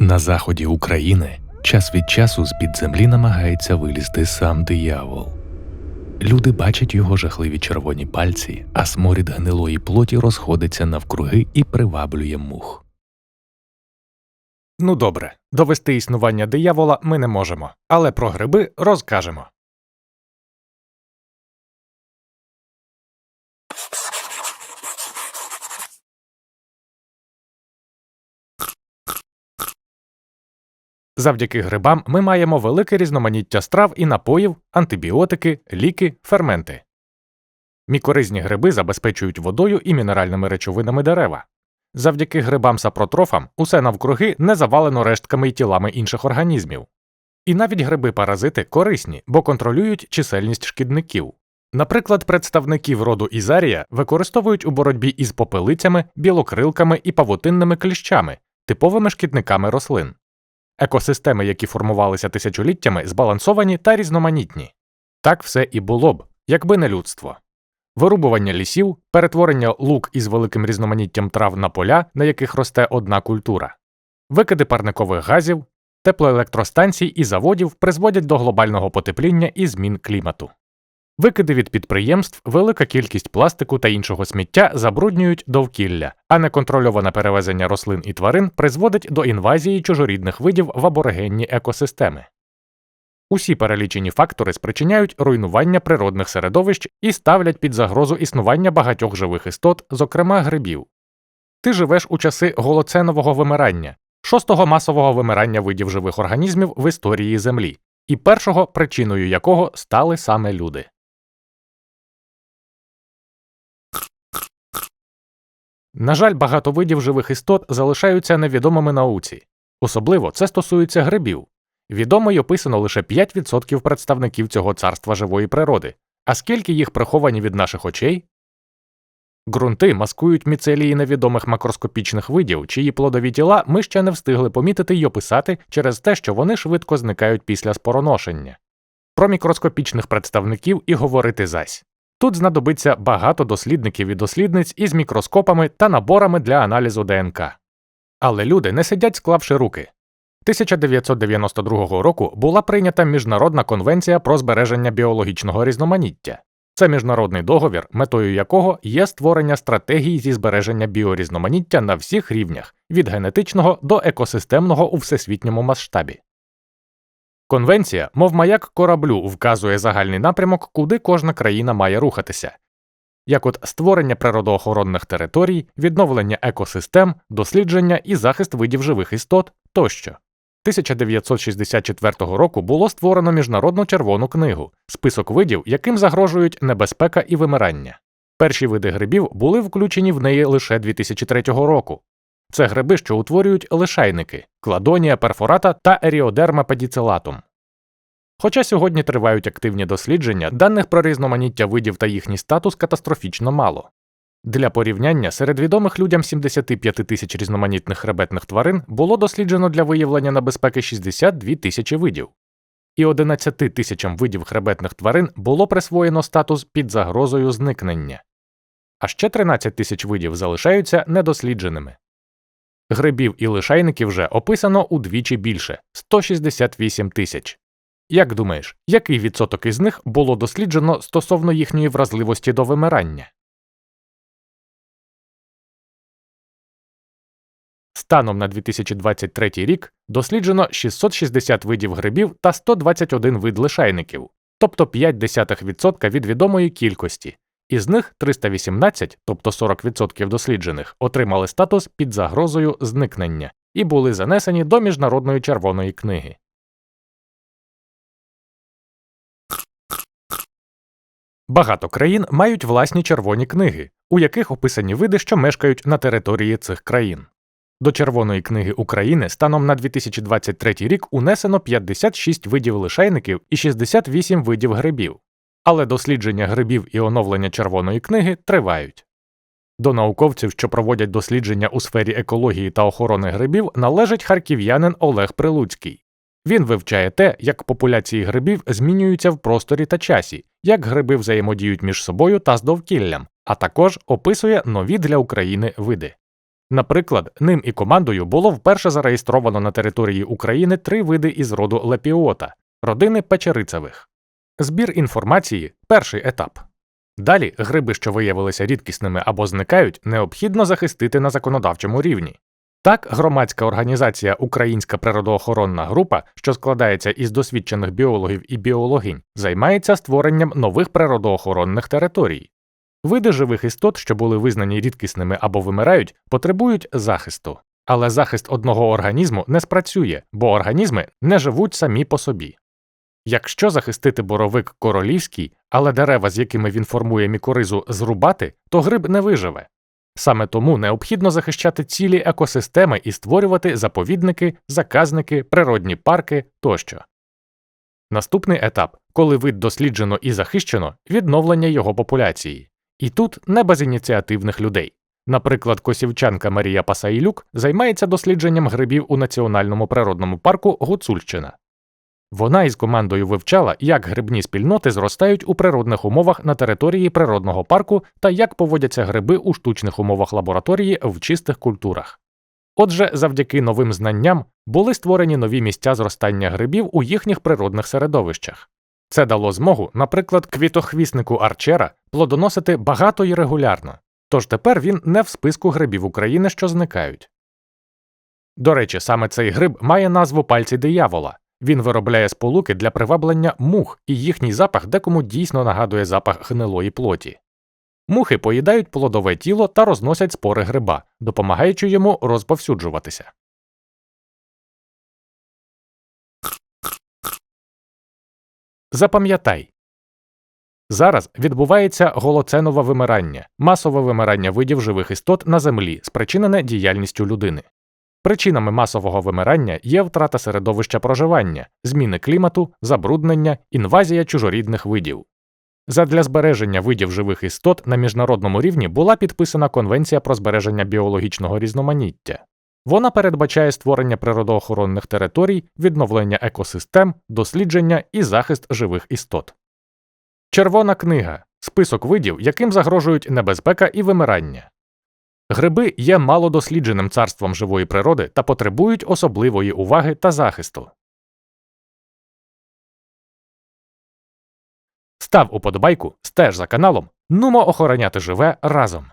На заході України час від часу з під землі намагається вилізти сам диявол. Люди бачать його жахливі червоні пальці, а сморід гнилої плоті розходиться навкруги і приваблює мух. Ну добре, довести існування диявола ми не можемо, але про гриби розкажемо. Завдяки грибам ми маємо велике різноманіття страв і напоїв, антибіотики, ліки, ферменти. Мікоризні гриби забезпечують водою і мінеральними речовинами дерева. Завдяки грибам-сапротрофам усе навкруги не завалено рештками й тілами інших організмів. І навіть гриби-паразити корисні, бо контролюють чисельність шкідників. Наприклад, представників роду Ізарія використовують у боротьбі із попелицями, білокрилками і павутинними кліщами, типовими шкідниками рослин. Екосистеми, які формувалися тисячоліттями, збалансовані та різноманітні. Так все і було б, якби не людство. Вирубування лісів, перетворення лук із великим різноманіттям трав на поля, на яких росте одна культура, викиди парникових газів, теплоелектростанцій і заводів призводять до глобального потепління і змін клімату. Викиди від підприємств, велика кількість пластику та іншого сміття забруднюють довкілля, а неконтрольоване перевезення рослин і тварин призводить до інвазії чужорідних видів в аборигенні екосистеми. Усі перелічені фактори спричиняють руйнування природних середовищ і ставлять під загрозу існування багатьох живих істот, зокрема грибів. Ти живеш у часи голоценового вимирання, шостого масового вимирання видів живих організмів в історії Землі, і першого причиною якого стали саме люди. На жаль, багато видів живих істот залишаються невідомими науці. Особливо це стосується грибів. Відомо й описано лише 5% представників цього царства живої природи, а скільки їх приховані від наших очей? Ґрунти маскують міцелії невідомих макроскопічних видів, чиї плодові тіла ми ще не встигли помітити й описати через те, що вони швидко зникають після спороношення. Про мікроскопічних представників і говорити зась. Тут знадобиться багато дослідників і дослідниць із мікроскопами та наборами для аналізу ДНК. Але люди не сидять, склавши руки. 1992 року була прийнята Міжнародна конвенція про збереження біологічного різноманіття. Це міжнародний договір, метою якого є створення стратегій зі збереження біорізноманіття на всіх рівнях від генетичного до екосистемного у всесвітньому масштабі. Конвенція, мов маяк кораблю, вказує загальний напрямок, куди кожна країна має рухатися, як от створення природоохоронних територій, відновлення екосистем, дослідження і захист видів живих істот тощо. 1964 року було створено Міжнародну червону книгу, список видів, яким загрожують небезпека і вимирання. Перші види грибів були включені в неї лише 2003 року. Це гриби, що утворюють лишайники кладонія перфората та еріодерма педіцелатум. Хоча сьогодні тривають активні дослідження, даних про різноманіття видів та їхній статус катастрофічно мало. Для порівняння серед відомих людям 75 тисяч різноманітних хребетних тварин було досліджено для виявлення небезпеки 62 тисячі видів, і 11 тисячам видів хребетних тварин було присвоєно статус під загрозою зникнення, а ще 13 тисяч видів залишаються недослідженими. Грибів і лишайників вже описано удвічі більше 168 тисяч. Як думаєш, який відсоток із них було досліджено стосовно їхньої вразливості до вимирання? Станом на 2023 рік досліджено 660 видів грибів та 121 вид лишайників, тобто 0,5% від відомої кількості. Із них 318, тобто 40% досліджених, отримали статус під загрозою зникнення і були занесені до Міжнародної червоної книги. Багато країн мають власні червоні книги, у яких описані види, що мешкають на території цих країн. До Червоної книги України станом на 2023 рік унесено 56 видів лишайників і 68 видів грибів. Але дослідження грибів і оновлення Червоної книги тривають. До науковців, що проводять дослідження у сфері екології та охорони грибів, належить харків'янин Олег Прилуцький. Він вивчає те, як популяції грибів змінюються в просторі та часі, як гриби взаємодіють між собою та з довкіллям, а також описує нові для України види. Наприклад, ним і командою було вперше зареєстровано на території України три види із роду лепіота родини печерицевих. Збір інформації перший етап. Далі гриби, що виявилися рідкісними або зникають, необхідно захистити на законодавчому рівні. Так, громадська організація Українська природоохоронна група, що складається із досвідчених біологів і біологинь, займається створенням нових природоохоронних територій. Види живих істот, що були визнані рідкісними або вимирають, потребують захисту. Але захист одного організму не спрацює, бо організми не живуть самі по собі. Якщо захистити боровик королівський, але дерева, з якими він формує мікоризу, зрубати, то гриб не виживе. Саме тому необхідно захищати цілі екосистеми і створювати заповідники, заказники, природні парки тощо. Наступний етап, коли вид досліджено і захищено, відновлення його популяції. І тут не без ініціативних людей. Наприклад, косівчанка Марія Пасаїлюк займається дослідженням грибів у національному природному парку Гуцульщина. Вона із командою вивчала, як грибні спільноти зростають у природних умовах на території природного парку та як поводяться гриби у штучних умовах лабораторії в чистих культурах. Отже, завдяки новим знанням були створені нові місця зростання грибів у їхніх природних середовищах. Це дало змогу, наприклад, квітохвіснику арчера плодоносити багато і регулярно, тож тепер він не в списку грибів України, що зникають. До речі, саме цей гриб має назву пальці диявола. Він виробляє сполуки для приваблення мух, і їхній запах декому дійсно нагадує запах гнилої плоті. Мухи поїдають плодове тіло та розносять спори гриба, допомагаючи йому розповсюджуватися. Запам'ятай. Зараз відбувається голоценове вимирання, масове вимирання видів живих істот на землі, спричинене діяльністю людини. Причинами масового вимирання є втрата середовища проживання, зміни клімату, забруднення, інвазія чужорідних видів. Задля збереження видів живих істот на міжнародному рівні була підписана Конвенція про збереження біологічного різноманіття. Вона передбачає створення природоохоронних територій, відновлення екосистем, дослідження і захист живих істот. Червона книга список видів, яким загрожують небезпека і вимирання. Гриби є малодослідженим царством живої природи та потребують особливої уваги та захисту. Став уподобайку, стеж за каналом, нумо охороняти живе разом.